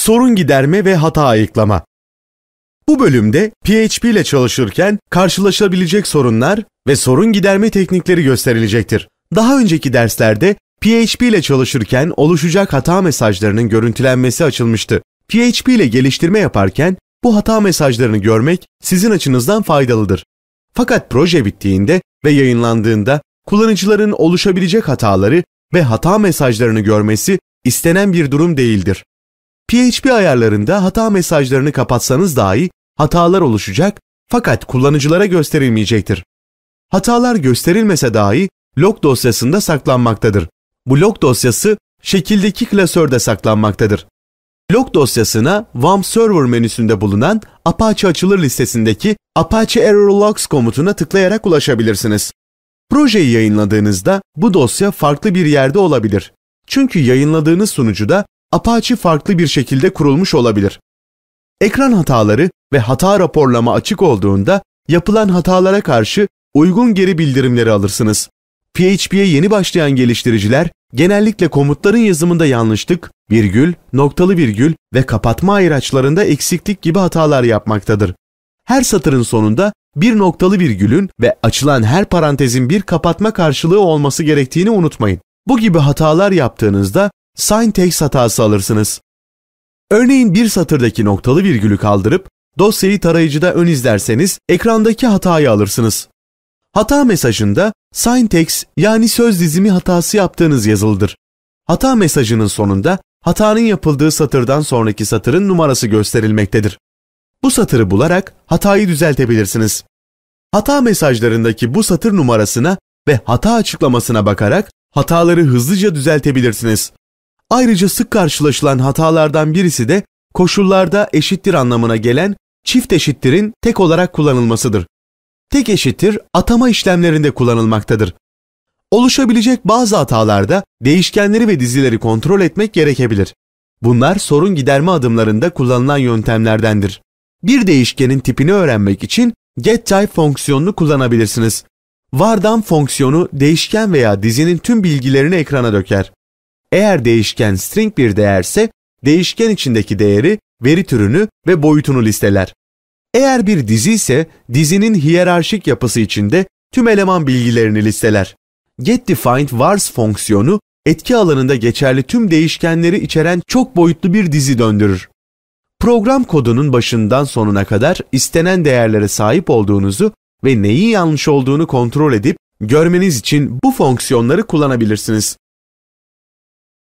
Sorun giderme ve hata ayıklama. Bu bölümde PHP ile çalışırken karşılaşabilecek sorunlar ve sorun giderme teknikleri gösterilecektir. Daha önceki derslerde PHP ile çalışırken oluşacak hata mesajlarının görüntülenmesi açılmıştı. PHP ile geliştirme yaparken bu hata mesajlarını görmek sizin açınızdan faydalıdır. Fakat proje bittiğinde ve yayınlandığında kullanıcıların oluşabilecek hataları ve hata mesajlarını görmesi istenen bir durum değildir. PHP ayarlarında hata mesajlarını kapatsanız dahi hatalar oluşacak fakat kullanıcılara gösterilmeyecektir. Hatalar gösterilmese dahi log dosyasında saklanmaktadır. Bu log dosyası şekildeki klasörde saklanmaktadır. Log dosyasına WAMP Server menüsünde bulunan Apache açılır listesindeki Apache Error Logs komutuna tıklayarak ulaşabilirsiniz. Projeyi yayınladığınızda bu dosya farklı bir yerde olabilir. Çünkü yayınladığınız sunucuda Apache farklı bir şekilde kurulmuş olabilir. Ekran hataları ve hata raporlama açık olduğunda yapılan hatalara karşı uygun geri bildirimleri alırsınız. PHP'ye yeni başlayan geliştiriciler genellikle komutların yazımında yanlışlık, virgül, noktalı virgül ve kapatma ayraçlarında eksiklik gibi hatalar yapmaktadır. Her satırın sonunda bir noktalı virgülün ve açılan her parantezin bir kapatma karşılığı olması gerektiğini unutmayın. Bu gibi hatalar yaptığınızda syntax hatası alırsınız. Örneğin bir satırdaki noktalı virgülü kaldırıp dosyayı tarayıcıda ön izlerseniz ekrandaki hatayı alırsınız. Hata mesajında syntax yani söz dizimi hatası yaptığınız yazılıdır. Hata mesajının sonunda hatanın yapıldığı satırdan sonraki satırın numarası gösterilmektedir. Bu satırı bularak hatayı düzeltebilirsiniz. Hata mesajlarındaki bu satır numarasına ve hata açıklamasına bakarak hataları hızlıca düzeltebilirsiniz. Ayrıca sık karşılaşılan hatalardan birisi de koşullarda eşittir anlamına gelen çift eşittirin tek olarak kullanılmasıdır. Tek eşittir atama işlemlerinde kullanılmaktadır. Oluşabilecek bazı hatalarda değişkenleri ve dizileri kontrol etmek gerekebilir. Bunlar sorun giderme adımlarında kullanılan yöntemlerdendir. Bir değişkenin tipini öğrenmek için getType fonksiyonunu kullanabilirsiniz. Vardan fonksiyonu değişken veya dizinin tüm bilgilerini ekrana döker. Eğer değişken string bir değerse değişken içindeki değeri, veri türünü ve boyutunu listeler. Eğer bir dizi ise dizinin hiyerarşik yapısı içinde tüm eleman bilgilerini listeler. GetDefined vars fonksiyonu etki alanında geçerli tüm değişkenleri içeren çok boyutlu bir dizi döndürür. Program kodunun başından sonuna kadar istenen değerlere sahip olduğunuzu ve neyin yanlış olduğunu kontrol edip görmeniz için bu fonksiyonları kullanabilirsiniz.